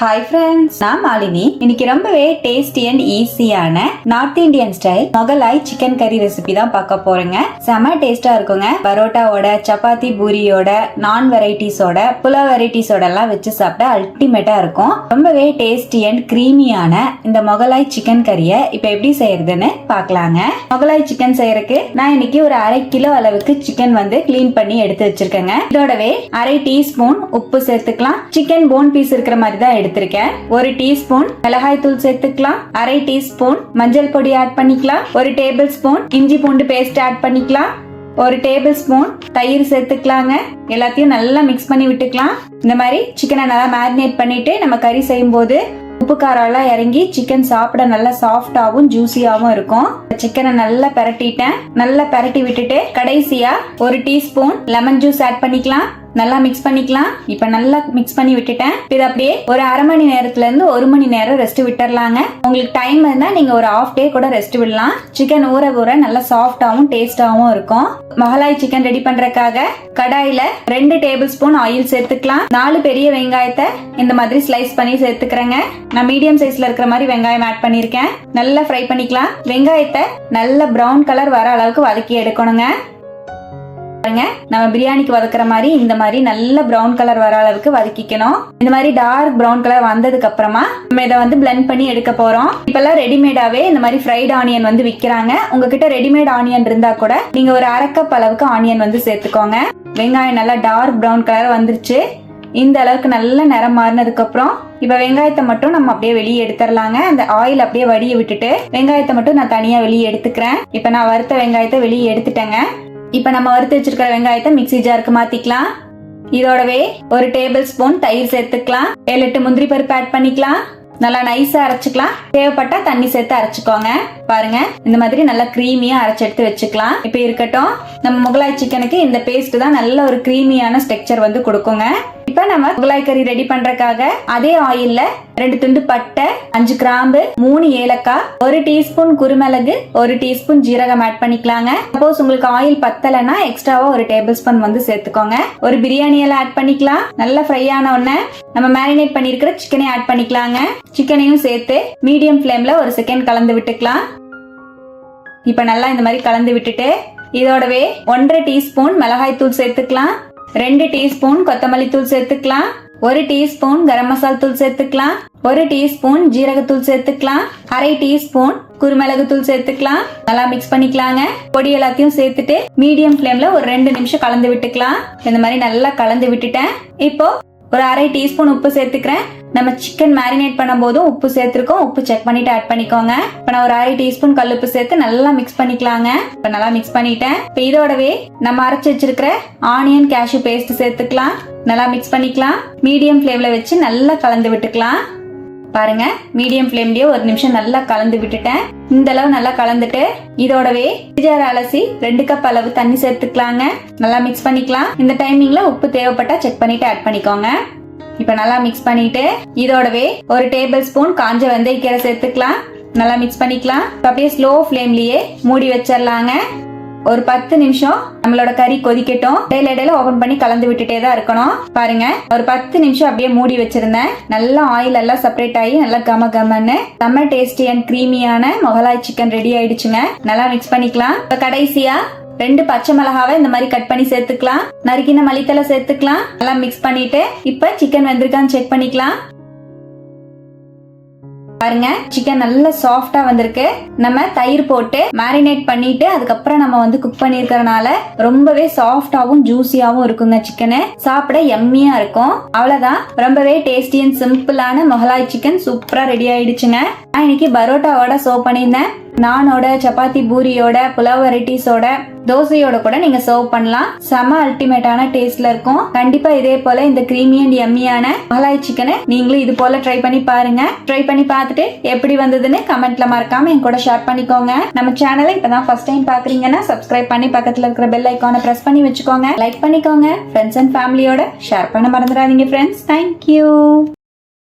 Hi friends நான் மாலினி. இன்னைக்கு ரொம்பவே டேஸ்டி அண்ட் ஈஸியான north Indian style Mughlai chicken கறி ரெசிபி தான் பார்க்க போறேங்க. செம டேஸ்டா இருக்குங்க. பரோட்டாவோட சப்பாத்தி பூரியோட நான் வெரைட்டிஸோட புலா வெரைட்டிஸோட எல்லாம் வச்சு சாப்பிட்டா அல்டிமேட்டா இருக்கும். ரொம்பவே டேஸ்டி அண்ட் கிரீமியான இந்த மொகலாய் சிக்கன் கறியை இப்போ எப்படி செய்யறதுன்னு பார்க்கலாங்க. மொகலாய் சிக்கன் செய்யறதுக்கு நான் இன்னைக்கு ஒரு அரை கிலோ அளவுக்கு சிக்கன் வந்து க்ளீன் பண்ணி எடுத்து வச்சிருக்கேங்க. இதோடவே அரை டீஸ்பூன் உப்பு சேர்த்துக்கலாம். சிக்கன் போன் பீஸ் இருக்கிற மாதிரி தான் எடுத்திருக்கேன். ஒரு டீஸ்பூன் மிளகாய் தூள் சேர்த்துக்கலாம். அரை டீஸ்பூன் மஞ்சள் பொடி ஆட் பண்ணிக்கலாம். ஒரு டேபிள் ஸ்பூன் இஞ்சி பூண்டு பேஸ்ட் ஆட் பண்ணிக்கலாம். ஒரு டேபிள் ஸ்பூன் தயிர் சேர்த்துக்கலாங்க. எல்லாத்தையும் நல்லா மிக்ஸ் பண்ணி விட்டுக்கலாம். இந்த மாதிரி சிக்கனை நல்லா மேரினேட் பண்ணிட்டு நம்ம கறி செய்யும் போது உப்பு காரம்லாம் இறங்கி சிக்கன் சாப்பிட நல்லா சாஃப்டாகவும் ஜூஸியாகவும் இருக்கும். சிக்கனை நல்லா பிரட்டிட்டேன். நல்லா பிரட்டி விட்டுட்டு கடைசியா ஒரு டீஸ்பூன் லெமன் ஜூஸ் ஆட் பண்ணிக்கலாம். நல்லா மிக்ஸ் பண்ணிக்கலாம். இப்ப நல்லா மிக்ஸ் பண்ணி விட்டுட்டேன். இது அப்படியே ஒரு அரை மணி நேரத்துல இருந்து ஒரு மணி நேரம் ரெஸ்ட் விட்டுறலாங்க. உங்களுக்கு டைம் இருந்தா நீங்க ஒரு ஆஃப் டே கூட ரெஸ்ட் விடலாம். சிக்கன் ஊற ஊற நல்லா சாஃப்டாவும் டேஸ்டாவும் இருக்கும். மகளாய் சிக்கன் ரெடி பண்றதுக்காக கடாயில ரெண்டு டேபிள் ஸ்பூன் ஆயில் சேர்த்துக்கலாம். நாலு பெரிய வெங்காயத்தை இந்த மாதிரி ஸ்லைஸ் பண்ணி சேர்த்துக்கிறேங்க. நான் மீடியம் சைஸ்ல இருக்கிற மாதிரி வெங்காயம் ஆட் பண்ணிருக்கேன் நல்லா ஃப்ரை பண்ணிக்கலாம். வெங்காயத்தை நல்ல பிரவுன் கலர் வர அளவுக்கு வதக்கி எடுக்கணுங்க. பாருங்க. நம்ம பிரியாணிக்கு வதக்குற மாதிரி இந்த மாதிரி நல்ல ப்ரௌன் கலர் வர அளவுக்கு வதக்கிக்கணும். இந்த மாதிரி டார்க் ப்ரௌன் கலர் வந்ததுக்கு அப்புறமா நம்ம இதை வந்து பிளெண்ட் பண்ணி எடுக்க போறோம். இப்பெல்லாம் ரெடிமேடாவே இந்த மாதிரி ஃப்ரைட் ஆனியன் வந்து விக்கிறாங்க. உங்ககிட்ட ரெடிமேட் ஆனியன் இருந்தா கூட நீங்க ஒரு அரை கப் அளவுக்கு ஆனியன் வந்து சேர்த்துக்கோங்க. வெங்காயம் நல்லா டார்க் ப்ரௌன் கலர் வந்துருச்சு. இந்த அளவுக்கு நல்ல நிறம் மாறினதுக்கு அப்புறம் இப்ப வெங்காயத்தை மட்டும் நம்ம அப்படியே வெளியே எடுத்துடலாங்க. அந்த ஆயில் அப்படியே வடிய விட்டுட்டு வெங்காயத்தை மட்டும் நான் தனியா வெளியே எடுத்துக்கிறேன். இப்ப நான் வறுத்த வெங்காயத்தை வெளியே எடுத்துட்டேங்க. இப்போ நம்ம வறுத்து வச்சிருக்கிற வெங்காயத்தை மிக்ஸி ஜாருக்கு மாத்திக்கலாம். இதோடவே ஒரு டேபிள் ஸ்பூன் தயிர் சேர்த்துக்கலாம். ஏழு எட்டு முந்திரி பருப்பு ஆட் பண்ணிக்கலாம். நல்லா நைஸா அரைச்சுக்கலாம். தேவைப்பட்டா தண்ணி சேர்த்து அரைச்சுக்கோங்க. பாருங்க இந்த மாதிரி நல்லா கிரீமியா அரைச்சு எடுத்து வச்சுக்கலாம். இப்போ இருக்கட்டும் நம்ம முகலாய் சிக்கனுக்கு இந்த பேஸ்ட் தான் நல்ல ஒரு க்ரீமியான ஸ்ட்ரக்சர் வந்து கொடுக்குங்க. இப்போ நம்ம முகலாய் கறி ரெடி பண்றதுக்காக அதே ஆயில்ல ரெண்டு துண்டு பட்டை அஞ்சு கிராம்பு மூணு ஏலக்காய் ஒரு டீஸ்பூன் குருமிளகு ஒரு டீஸ்பூன் ஜீரகம் ஆட் பண்ணிக்கலாங்க. சப்போஸ் உங்களுக்கு ஆயில் பத்தலைன்னா எக்ஸ்ட்ராவா ஒரு டேபிள் ஸ்பூன் வந்து சேர்த்துக்கோங்க. ஒரு பிரியாணி எல்லாம் ஆட் பண்ணிக்கலாம். நல்லா ஃப்ரை ஆன உடனே நம்ம மேரினேட் பண்ணிருக்கிற சிக்கனை ஆட் பண்ணிக்கலாங்க. சிக்கனையும் சேர்த்து மீடியம் ஃப்ளேம்ல ஒரு செகண்ட் கலந்து விட்டுக்கலாம். இப்போ நல்லா இந்த மாதிரி கலந்து விட்டுட்டு இதோடவே ஒன்றரை டீஸ்பூன் மிளகாய் தூள் சேர்த்துக்கலாம். ரெண்டு டீஸ்பூன் கொத்தமல்லி தூள் சேர்த்துக்கலாம். ஒரு டீஸ்பூன் கரம் மசாலா தூள் சேர்த்துக்கலாம். ஒரு டீஸ்பூன் ஜீரகத்தூள் சேர்த்துக்கலாம். அரை டீஸ்பூன் குருமிளகு தூள் சேர்த்துக்கலாம். நல்லா மிக்ஸ் பண்ணிக்கலாங்க. பொடி எல்லாத்தையும் சேர்த்துட்டு மீடியம் ஃப்ளேம்ல ஒரு ரெண்டு நிமிஷம் கலந்து விட்டுக்கலாம். இந்த மாதிரி நல்லா கலந்து விட்டுட்டேன். இப்போ ஒரு அரை டீஸ்பூன் உப்பு சேர்த்துக்கிறேன். நம்ம சிக்கன் மேரினேட் பண்ணும்போதும் உப்பு சேர்த்துருக்கோம். உப்பு செக் பண்ணிட்டு ஆட் பண்ணிக்கோங்க. இப்போ நான் ஒரு அரை டீஸ்பூன் கல் உப்பு சேர்த்து நல்லா மிக்ஸ் பண்ணிக்கலாங்க. இப்போ நல்லா மிக்ஸ் பண்ணிட்டேன். இப்ப இதோடவே நம்ம அரைச்சி வச்சிருக்கிற ஆனியன் கேஷ்யூ பேஸ்ட் சேர்த்துக்கலாம். நல்லா மிக்ஸ் பண்ணிக்கலாம். மீடியம் ஃப்ளேம்ல வச்சு நல்லா கலந்து விட்டுக்கலாம். பாருங்க மீடியம் ஃப்ளேம்லயே ஒரு நிமிஷம் நல்லா கலந்து விட்டுட்டேன். இந்த அளவு நல்லா கலந்துட்டு இதோடவே ஜார் அலசி ரெண்டு கப் அளவு தண்ணி சேர்த்துக்கலாங்க. நல்லா மிக்ஸ் பண்ணிக்கலாம். இந்த டைமிங்ல உப்பு தேவைப்பட்டா செக் பண்ணிட்டு ஆட் பண்ணிக்கோங்க. இப்ப நல்லா மிக்ஸ் பண்ணிட்டு இதோடவே ஒரு டேபிள் ஸ்பூன் காஞ்ச வெந்தயக்கீரை சேர்த்துக்கலாம். நல்லா மிக்ஸ் பண்ணிக்கலாம். அப்படியே ஸ்லோ ஃப்ளேம்லயே மூடி வச்சிடலாங்க. ஒரு பத்து நிமிஷம் நம்மளோட கறி கொதிக்கட்டும். இடையில இடையில ஓபன் பண்ணி கலந்து விட்டுட்டே தான் இருக்கணும். பாருங்க ஒரு பத்து நிமிஷம் அப்படியே மூடி வச்சிருந்தேன். நல்லா ஆயில் எல்லாம் செப்பரேட் ஆகி நல்லா கம கமன்னு செம்ம டேஸ்டி அண்ட் கிரீமியான மொகலாய் சிக்கன் ரெடி ஆயிடுச்சுங்க. நல்லா மிக்ஸ் பண்ணிக்கலாம். இப்ப கடைசியா ரெண்டு பச்சை மிளகாவை இந்த மாதிரி கட் பண்ணி சேர்த்துக்கலாம். நறுக்கின மல்லித்தலை சேர்த்துக்கலாம். நல்லா மிக்ஸ் பண்ணிட்டு இப்ப சிக்கன் வெந்திருக்கான்னு செக் பண்ணிக்கலாம். பாருங்க சிக்கன் நல்லா சாஃப்டா வந்திருக்கு. நம்ம தயிர் போட்டு மேரினேட் பண்ணிட்டு அதுக்கப்புறம் நம்ம வந்து குக் பண்ணிருக்கறனால ரொம்பவே சாஃப்டாவும் ஜூசியாவும் இருக்குங்க சிக்கனு சாப்பிட எம்மியா இருக்கும். அவ்வளவுதான். ரொம்பவே டேஸ்டி அண்ட் சிம்பிளான மொகலாய் சிக்கன் சூப்பரா ரெடி ஆயிடுச்சுங்க. நான் இன்னைக்கு பரோட்டாவோட சர்வ் பண்ணியிருந்தேன். நானோட சப்பாத்தி பூரியோட புலாவ் வெரைட்டிஸோட தோசையோட கூட நீங்க சர்வ் பண்ணலாம். செம அல்டிமேட்டான டேஸ்ட்ல இருக்கும். கண்டிப்பா இதே போல இந்த கிரீமி அண்ட் எம்மியான மலாய் சிக்கனை நீங்களும் இது போல ட்ரை பண்ணி பாருங்க. ட்ரை பண்ணி பார்த்துட்டு எப்படி வந்ததுன்னு கமெண்ட்ல மறக்காம என் கூட ஷேர் பண்ணிக்கோங்க. நம்ம சேனலை இப்பதான் ஃபர்ஸ்ட் டைம் பாக்குறீங்கன்னா சப்ஸ்கிரைப் பண்ணி பக்கத்துல இருக்கிற பெல் ஐக்கானை பிரஸ் பண்ணி வச்சுக்கோங்க. லைக் பண்ணிக்கோங்க. ஃப்ரெண்ட்ஸ் அண்ட் ஃபேமிலியோட ஷேர் பண்ண மறந்துடாதீங்க ஃப்ரெண்ட்ஸ் தேங்க்யூ